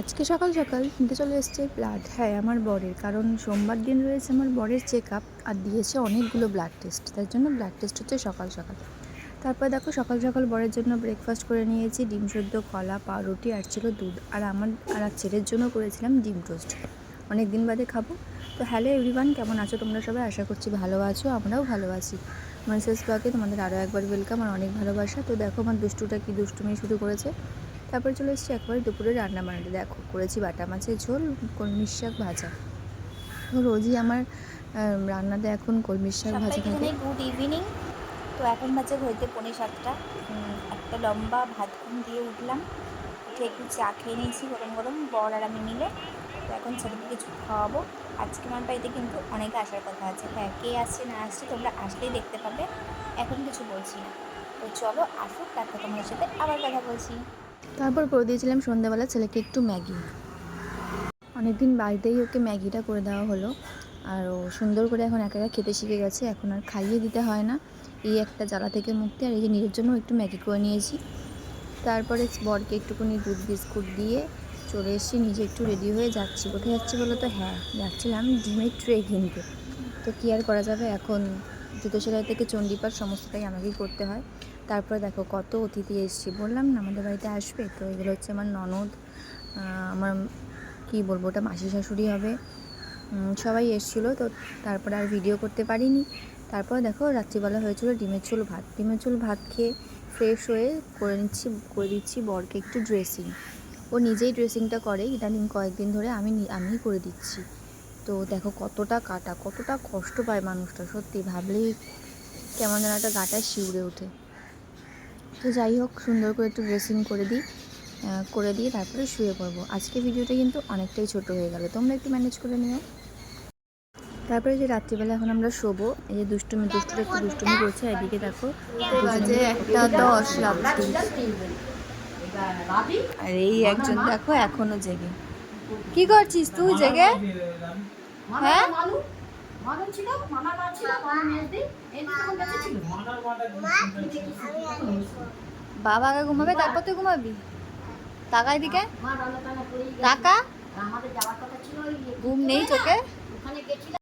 আজকে সকাল সকাল নিতে চলে এসছে ব্লাড হ্যাঁ আমার বরের। কারণ সোমবার দিন রয়েছে আমার বরের চেক আপ আর দিয়েছে অনেকগুলো ব্লাড টেস্ট তার জন্য ব্লাড টেস্ট হচ্ছে সকাল সকাল। তারপর দেখো সকাল সকাল বরের জন্য ব্রেকফাস্ট করে নিয়েছি, ডিম সেদ্ধ, কলা, পাউরুটি আর ছিল দুধ। আর আমার আর ছেলের জন্য করেছিলাম ডিম টোস্ট। অনেক দিন বাদে খাব। তো হ্যালো এভরিওয়ান কেমন আছো তোমরা সবাই? আশা করছি ভালো আছো, আমরাও ভালো আছি। মার্সেস ব্লগে তোমাদের আরও একবার ওয়েলকাম আর অনেক ভালোবাসা। তো দেখো আমার দুষ্টুটা কি দুষ্টুমি শুরু করেছে। তারপরে চলে এসেছি একবারে দুপুরে রান্না বানাতে দেখো করেছি বাটা মাছের ঝোল কলমির শাক ভাজা। রোজই আমার রান্নাতে এখন কলমির শাক ভাজা থাকে। গুড ইভিনিং তো এখন বাজে হইতে পৌনে সাতটা। একটা লম্বা ভাত ঘুম দিয়ে উঠলাম। উঠে একটু চা খেয়ে নিয়েছি গরম গরম বর আর আমি মিলে। তো এখন ছেলেকে কিছু খাওয়াবো। আজকে আমার বাড়িতে কিন্তু অনেকে আসার কথা আছে। হ্যাঁ কে আসছে না আসছে তোমরা আসলেই দেখতে পাবে। এখন কিছু বলছি না। তো চলো আসুক তারপর তোমাদের সাথে আবার কথা বলছি। তারপর করে দিয়েছিলাম সন্ধ্যাবেলা ছেলেকে একটু ম্যাগি। অনেকদিন বাড়িতেই ওকে ম্যাগিটা করে দেওয়া হলো। আর ও সুন্দর করে এখন একা একা খেতে শিখে গেছে, এখন আর খাইয়ে দিতে হয় না। এই একটা জ্বালা থেকে মুক্তি, আর এই যে নিজের জন্য একটু ম্যাগি করে নিয়েছি। তারপরে বরকে একটুখানি দুধ বিস্কুট দিয়ে চলে এসেছি, নিজে একটু রেডি হয়ে যাচ্ছি। কোথায় যাচ্ছি বলো তো? হ্যাঁ যাচ্ছিলাম ডিমের ট্রে কিনতে। তো কী আর করা যাবে? এখন জুতো সেলাই থেকে চণ্ডীপাঠ সমস্তটাই আমাকেই করতে হয়। তারপরে দেখো কত অতিথি এসেছি। বললাম না, আমাদের বাড়িতে আসবে? তো এগুলো হচ্ছে আমার ননদ আমার কি বলব, ওটা মাসি শাশুড়ি হবে। সবাই এসেছিল, তো তারপরে আর ভিডিও করতে পারিনি। তারপর দেখো রাত্রিবেলা হয়েছিল ডিমের চুল ভাত। ডিমের চুল ভাত খেয়ে ফ্রেশ হয়ে করে নিচ্ছি, করে দিচ্ছি বরকে একটু ড্রেসিং ও নিজেই ড্রেসিংটা করে, ইদানিং কয়েকদিন ধরে আমি আমিই করে দিচ্ছি। তো দেখো কতটা কাটা, কতটা কষ্ট পায় মানুষটা, সত্যি ভাবলেই কেমন যেন একটা গাটা শিউরে ওঠে। তো যাই হোক সুন্দর করে একটু ড্রেসিং করে দিই করে দিয়ে তারপরে শুয়ে পড়ব আজকে ভিডিওটা কিন্তু অনেকটাই ছোট হয়ে গেল তোমরা একটু ম্যানেজ করে নিও তারপরে যে রাত্রিবেলা এখন আমরা শোবো এই যে দুষ্টুমি দুষ্টুটা একটু দুষ্টুমি করছে এদিকে দেখো একটা দশ আর এই একজন দেখো এখনও জেগে কি করছিস তুই জেগে হ্যাঁ বাবা আগে ঘুমাবে তারপর তুই ঘুমাবি। টাকা এদিকে। টাকা ঘুম নেই চোখে।